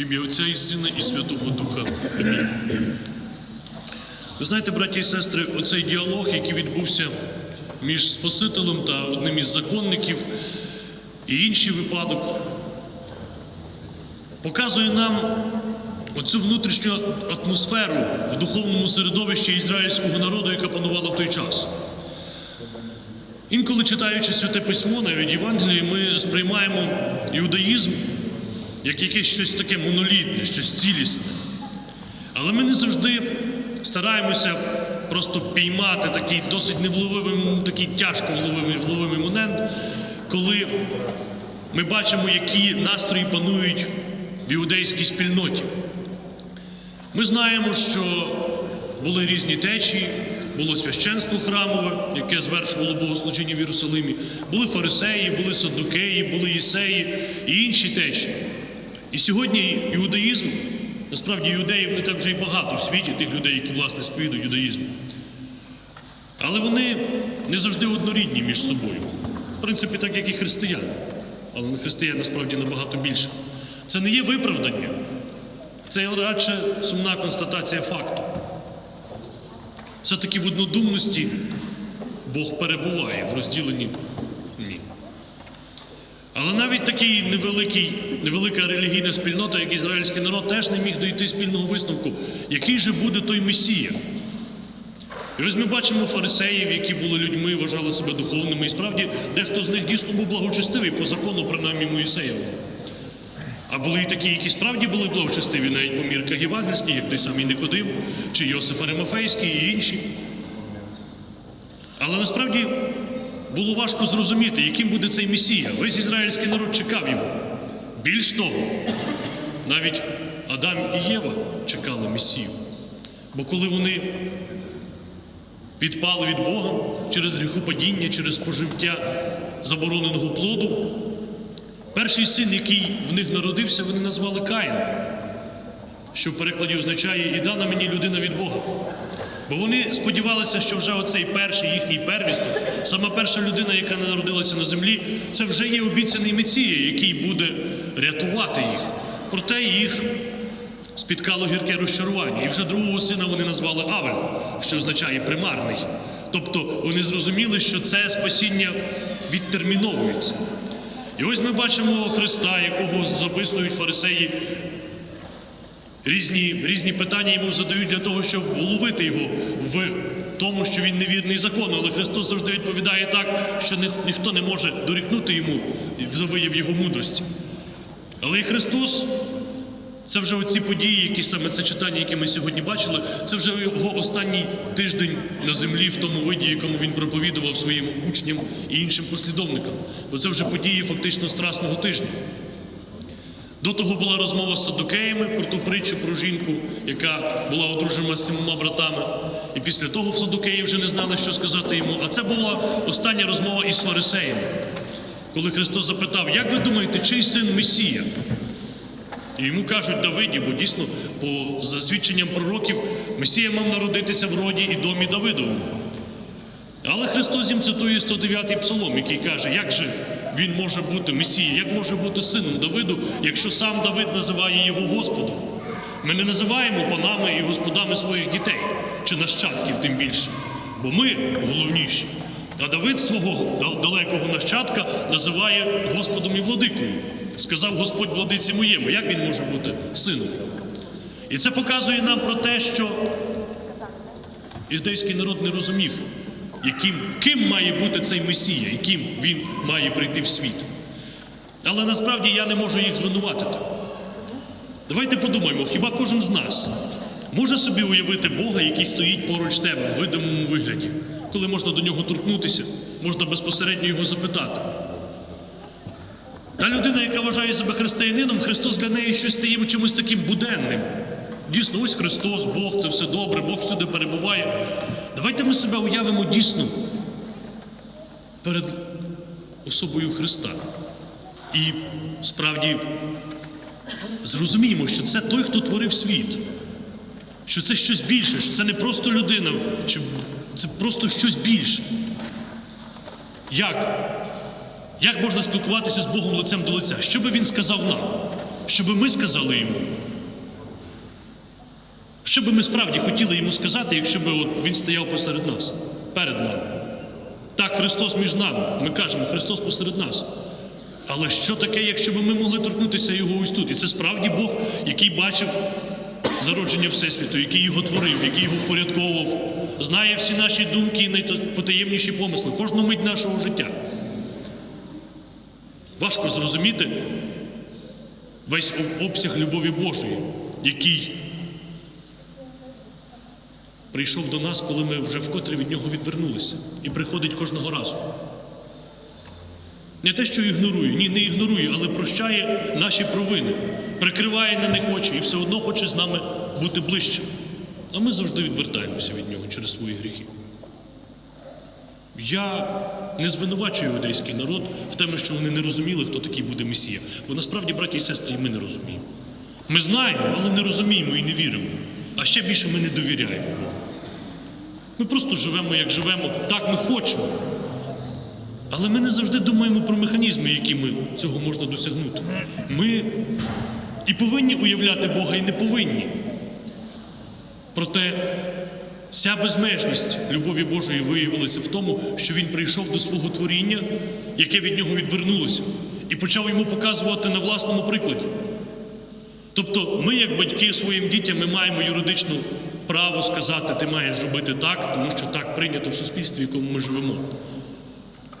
Ім'я Отця і Сина і Святого Духа. Ви знаєте, браті і сестри, оцей діалог, який відбувся між Спасителем та одним із законників, і інший випадок, показує нам оцю внутрішню атмосферу в духовному середовищі ізраїльського народу, яка панувала в той час. Інколи читаючи святе письмо, навіть Євангелії, ми сприймаємо іудаїзм як якесь щось таке монолітне, щось цілісне. Але ми не завжди стараємося просто піймати такий досить невловимий, такий тяжко вловимий, момент, коли ми бачимо, які настрої панують в іудейській спільноті. Ми знаємо, що були різні течії, було священство храмове, яке звершувало богослужіння в Єрусалимі, були фарисеї, були саддукеї, були єсеї і інші течії. І сьогодні іудаїзм, насправді іудеїв не так вже й багато в світі, тих людей, які власне сповідують юдаїзм. Але вони не завжди однорідні між собою. В принципі, так як і християни. Але не християн насправді набагато більше. Це не є виправдання, це радше сумна констатація факту. Все-таки в однодумності Бог перебуває в розділенні ні. Але навіть такий невеликий, невелика релігійна спільнота, як ізраїльський народ, теж не міг дойти спільного висновку, який же буде той Месія. І ось ми бачимо фарисеїв, які були людьми, вважали себе духовними, і справді дехто з них дійсно був благочестивий по закону, принаймні Моїсеєву. А були і такі, які справді були благочестиві, навіть по мірках євангельських, як той самий Никодим, чи Йосиф Аримафейський і інші. Але насправді було важко зрозуміти, яким буде цей Месія. Весь ізраїльський народ чекав його. Більш того, навіть Адам і Єва чекали Месію. Бо коли вони відпали від Бога через гріхопадіння, через спожиття забороненого плоду, перший син, який в них народився, вони назвали Каїн, що в перекладі означає і дана мені людина від Бога. Бо вони сподівалися, що вже оцей перший їхній первісток, сама перша людина, яка народилася на землі, це вже є обіцяний Месія, який буде рятувати їх. Проте їх спіткало гірке розчарування. І вже другого сина вони назвали Авель, що означає примарний. Тобто вони зрозуміли, що це спасіння відтерміновується. І ось ми бачимо Христа, якого записують фарисеї Різні, різні питання йому задають для того, щоб уловити його в тому, що він невірний закону. Але Христос завжди відповідає так, що ні, ніхто не може дорікнути йому за вияв його мудрості. Але і Христос, це вже оці події, які саме це читання, яке ми сьогодні бачили, це вже його останній тиждень на землі в тому виді, якому він проповідував своїм учням і іншим послідовникам. Бо це вже події фактично страсного тижня. До того була розмова з садукеями про ту притчу про жінку, яка була одружена з сімома братами. І після того в садукеї вже не знали, що сказати йому. А це була остання розмова із фарисеями, коли Христос запитав, як ви думаєте, чий син Месія? І йому кажуть Давиді, бо дійсно, по засвідченням пророків, Месія мав народитися в роді і домі Давидовому. Але Христос їм цитує 109-й псалом, який каже, як же він може бути Месією, як може бути сином Давиду, якщо сам Давид називає його Господом. Ми не називаємо панами і господами своїх дітей чи нащадків тим більше, бо ми головніші. А Давид свого далекого нащадка називає Господом і владикою. Сказав Господь владиці моєму, як він може бути сином? І це показує нам про те, що ідейський народ не розумів, яким, ким має бути цей Месія, яким він має прийти в світ. Але насправді я не можу їх звинуватити. Давайте подумаємо, хіба кожен з нас може собі уявити Бога, який стоїть поруч тебе в видимому вигляді, коли можна до нього торкнутися, можна безпосередньо його запитати. Та людина, яка вважає себе християнином, Христос для неї щось стає чимось таким буденним. Дійсно, ось Христос, Бог, це все добре, Бог всюди перебуває. Давайте ми себе уявимо дійсно перед особою Христа. І справді зрозуміємо, що це той, хто творив світ, що це щось більше, що це не просто людина, що це просто щось більше. Як? Як можна спілкуватися з Богом лицем до лиця? Що би він сказав нам? щоб ми сказали йому. Що би ми справді хотіли йому сказати, якщо б от він стояв посеред нас, перед нами. Так, Христос між нами. Ми кажемо, Христос посеред нас. Але що таке, якщо б ми могли торкнутися його ось тут? І це справді Бог, який бачив зародження Всесвіту, який його творив, який його впорядковував, знає всі наші думки і найпотаємніші помисли, кожну мить нашого життя. Важко зрозуміти весь обсяг любові Божої, який прийшов до нас, коли ми вже вкотре від нього відвернулися, і приходить кожного разу. Не те, що ігнорує, ні, не ігнорує, але прощає наші провини, прикриває на них очі і все одно хоче з нами бути ближче. А ми завжди відвертаємося від нього через свої гріхи. Я не звинувачую іудейський народ в тому, що вони не розуміли, хто такий буде Месія. Бо насправді, браті і сестри, ми не розуміємо. Ми знаємо, але не розуміємо і не віримо. А ще більше ми не довіряємо Богу. Ми просто живемо, як живемо, так ми хочемо. Але ми не завжди думаємо про механізми, якими цього можна досягнути. Ми і повинні уявляти Бога, і не повинні. Проте вся безмежність любові Божої виявилася в тому, що Він прийшов до свого творіння, яке від нього відвернулося, і почав йому показувати на власному прикладі. Тобто, ми, як батьки своїм дітям, ми маємо юридичне право сказати, ти маєш робити так, тому що так прийнято в суспільстві, в якому ми живемо.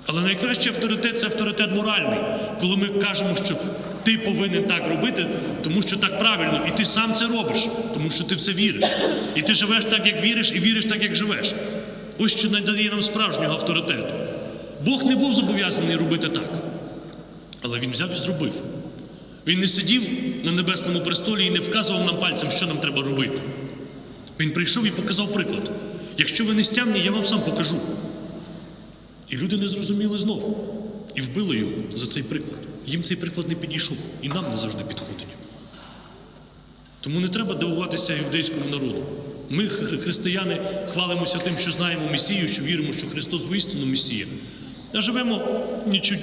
Але найкращий авторитет це авторитет моральний, коли ми кажемо, що ти повинен так робити, тому що так правильно, і ти сам це робиш, тому що ти в це віриш. І ти живеш так, як віриш, і віриш так, як живеш. Ось що надає нам справжнього авторитету. Бог не був зобов'язаний робити так, але він взяв і зробив. Він не сидів на небесному престолі і не вказував нам пальцем, що нам треба робити. Він прийшов і показав приклад. Якщо ви не стямні, я вам сам покажу. І люди не зрозуміли знову. І вбили його за цей приклад. Їм цей приклад не підійшов, і нам не завжди підходить. Тому не треба дивуватися іудейському народу. Ми, християни, хвалимося тим, що знаємо Месію, що віримо, що Христос воістину Месія. А живемо нічуть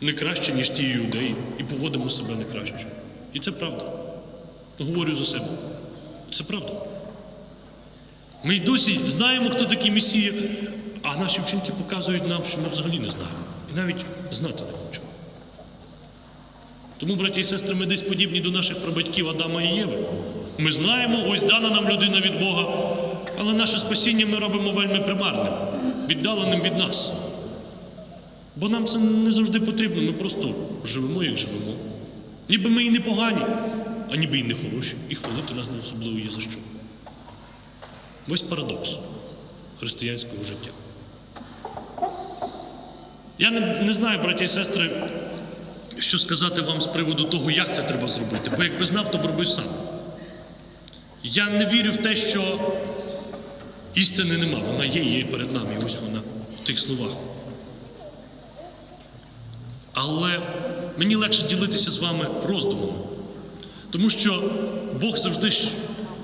не краще, ніж ті іудеї, і поводимо себе не краще. І це правда. Говорю за себе. Це правда. Ми й досі знаємо, хто такий Месія, а наші вчинки показують нам, що ми взагалі не знаємо. І навіть знати не хочемо. Тому, браті і сестри, ми десь подібні до наших прабатьків Адама і Єви. Ми знаємо, ось дана нам людина від Бога, але наше спасіння ми робимо вельми примарним, віддаленим від нас. Бо нам це не завжди потрібно, ми просто живемо, як живемо. Ніби ми і не погані, а ніби і не хороші, і хвалити нас не особливо є за що. Ось парадокс християнського життя. Я не, не знаю, браті і сестри, що сказати вам з приводу того, як це треба зробити, бо якби знав, то б робив сам. Я не вірю в те, що істини нема. Вона є, є перед нами, і ось вона в тих словах. Але мені легше ділитися з вами роздумами, тому що Бог завжди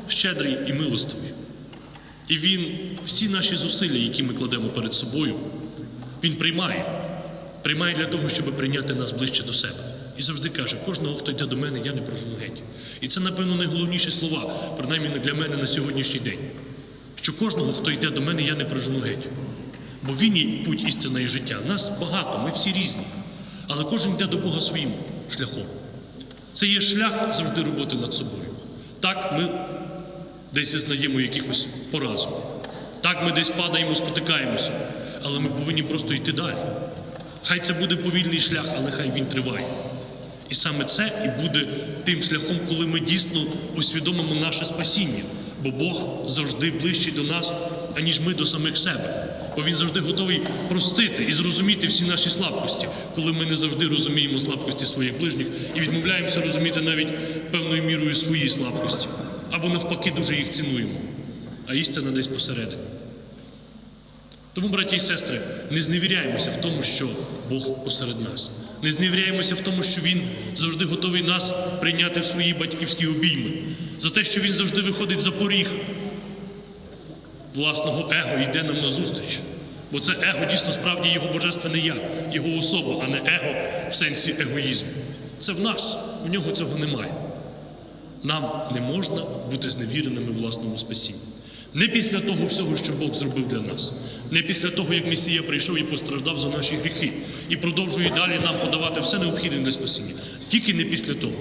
щедрий і милостивий. І Він всі наші зусилля, які ми кладемо перед собою, Він приймає. Приймає для того, щоб прийняти нас ближче до себе. І завжди каже, кожного, хто йде до мене, я не прожену геть. І це, напевно, найголовніші слова, принаймні для мене на сьогоднішній день. Що кожного, хто йде до мене, я не прожену геть. Бо він є путь істина і життя. Нас багато, ми всі різні. Але кожен йде до Бога своїм шляхом. Це є шлях завжди роботи над собою. Так, ми десь зізнаємо якихось поразу. Так, ми десь падаємо, спотикаємося, але ми повинні просто йти далі. Хай це буде повільний шлях, але хай він триває. І саме це і буде тим шляхом, коли ми дійсно усвідомимо наше спасіння. Бо Бог завжди ближчий до нас, аніж ми до самих себе. Бо Він завжди готовий простити і зрозуміти всі наші слабкості, коли ми не завжди розуміємо слабкості своїх ближніх і відмовляємося розуміти навіть певною мірою свої слабкості. Або навпаки дуже їх цінуємо. А істина десь посередині. Тому, браті і сестри, не зневіряємося в тому, що Бог посеред нас. Не зневіряємося в тому, що Він завжди готовий нас прийняти в свої батьківські обійми, за те, що Він завжди виходить за поріг власного его йде нам назустріч. Бо це его дійсно справді його божественне я, його особа, а не его в сенсі егоїзму. Це в нас. у нього цього немає. Нам не можна бути зневіреними власному спасінні. Не після того всього, що Бог зробив для нас, не після того, як Месія прийшов і постраждав за наші гріхи, і продовжує далі нам подавати все необхідне для спасіння. Тільки не після того.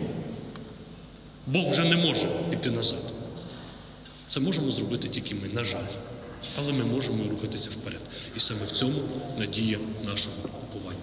Бог вже не може піти назад. Це можемо зробити тільки ми, на жаль. Але ми можемо рухатися вперед. І саме в цьому надія нашого уповання.